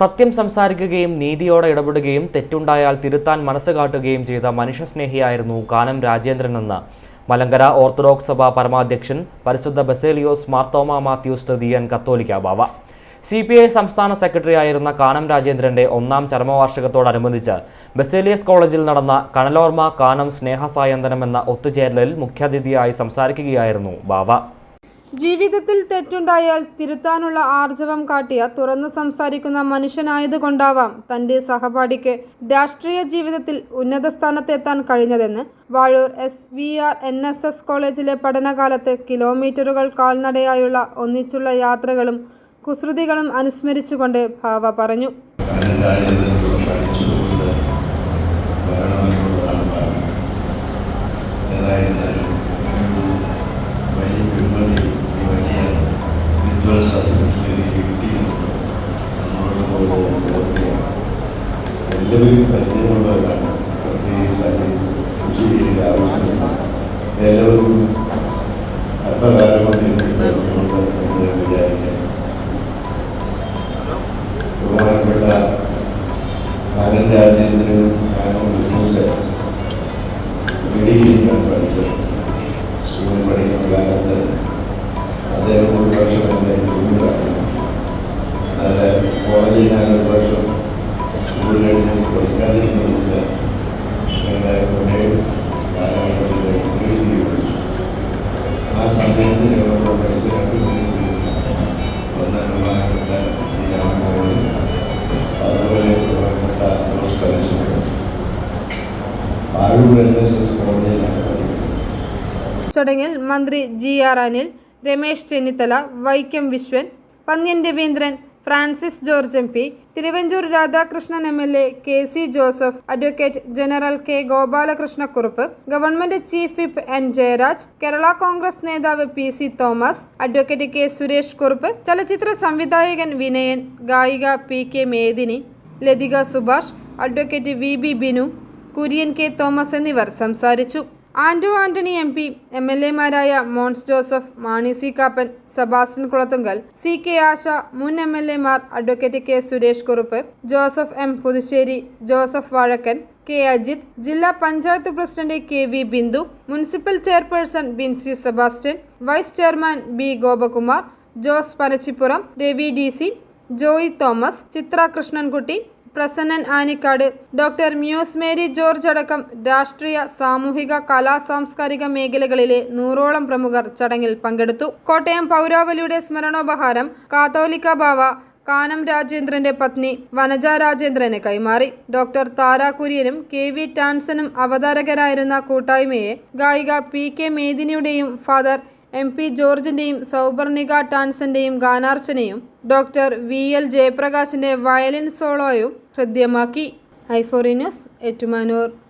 സത്യം സംസാരിക്കുകയും നീതിയോടെ ഇടപെടുകയും തെറ്റുണ്ടായാൽ തിരുത്താൻ മനസ്സ് കാട്ടുകയും ചെയ്ത മനുഷ്യസ്നേഹിയായിരുന്നു കാനം രാജേന്ദ്രനെന്ന് മലങ്കര ഓർത്തഡോക്സ് സഭ പരമാധ്യക്ഷൻ പരിശുദ്ധ ബസേലിയോസ് മാർത്തോമ മാത്യൂസ് തൃതീയൻ കത്തോലിക്ക ബാവ. സി പി ഐ സംസ്ഥാന സെക്രട്ടറി ആയിരുന്ന കാനം രാജേന്ദ്രന്റെ ഒന്നാം ചരമവാർഷികത്തോടനുബന്ധിച്ച് ബസേലിയസ് കോളേജിൽ നടന്ന കണലോർമ കാനം സ്നേഹസായന്തനം എന്ന ഒത്തുചേരലിൽ മുഖ്യാതിഥിയായി സംസാരിക്കുകയായിരുന്നു ബാവ. ജീവിതത്തിൽ തെറ്റുണ്ടായാൽ തിരുത്താനുള്ള ആർജവം കാട്ടിയ തുറന്നു സംസാരിക്കുന്ന മനുഷ്യനായതുകൊണ്ടാവാം തന്റെ സഹപാഠിക്ക് രാഷ്ട്രീയ ജീവിതത്തിൽ ഉന്നത സ്ഥാനത്തെത്താൻ കഴിഞ്ഞതെന്ന് Vazhoor S V R N S S കോളേജിലെ പഠനകാലത്ത് കിലോമീറ്ററുകൾ കാൽനടയായുള്ള ഒന്നിച്ചുള്ള യാത്രകളും കുസൃതികളും അനുസ്മരിച്ചുകൊണ്ട് ഭാവ പറഞ്ഞു. ഏതായിരുന്നാലും other success, maybe European Samantha I living by neighborhood of these, I mean, GA, I was in Hello, apa baru ini kita berjumpa dengan budaya. Rumah kita, Anand Rajendra Anand sir medical पढ़ी sir school पढ़ी വർഷം കഴിഞ്ഞ് പഠിക്കാതിരുന്നതുകൊണ്ട് ഞങ്ങളെ ഒരേ കാലഘട്ടത്തിൽ എഴുതി ആ സമയത്ത് ഞങ്ങളോട് പഠിച്ച രണ്ട് ചടങ്ങിൽ മന്ത്രി G R Anil Ramesh Chennithala Vaikom Viswan Pannian Ravindran Francis George M P Thiruvanchoor Radhakrishnan M L A K C Joseph advocate general K Gopalakrishnakurup government chief whip N Jayaraj Kerala Congress നേതാവ് P C Thomas advocate K Suresh Kurup ചലച്ചിത്ര സംവിധായകൻ വിനയൻ ഗായിക P K Medini Lathika Subhash advocate V B Binu Kurian K Thomas എന്നിവർ സംസാരിച്ചു. Anto Antony M P M L എമാരായ Mons Joseph Mani C Kappan Sebastian Kulathunkal C K Asha മുൻ M L എമാർ advocate K Suresh Kurup Joseph M Puthussery Joseph Vazhakkan K Ajith ജില്ലാ panchayat president K V Bindu municipal chairperson Binsy Sebastian vice chairman B Gopakumar Jose Panachippuram Ravi D C Joy Thomas Chitra Krishnankutty Prasannan Anicad doctor Muse Mary George അടക്കം രാഷ്ട്രീയ സാമൂഹിക കലാ സാംസ്കാരിക മേഖലകളിലെ നൂറോളം പ്രമുഖർ ചടങ്ങിൽ പങ്കെടുത്തു. കോട്ടയം പൗരാവലിയുടെ സ്മരണോപഹാരം കാത്തോലിക്ക ബാവ കാനം രാജേന്ദ്രന്റെ പത്നി വനജ രാജേന്ദ്രന് കൈമാറി. ഡോക്ടർ താര കുര്യനും കെ വി ടാൻസനും അവതാരകരായിരുന്ന കൂട്ടായ്മയെ ഗായിക പി കെ മേദിനിയുടെയും ഫാദർ എം പി ജോർജിന്റെയും സൗപർണിക ടാൻസന്റെയും ഗാനാർച്ചനയും ഡോക്ടർ വി എൽ ജയപ്രകാശിന്റെ വയലിൻ സോളോയും ഹൃദ്യമാക്കി. ഐഫോറി ന്യൂസ് ഏറ്റുമാനൂർ.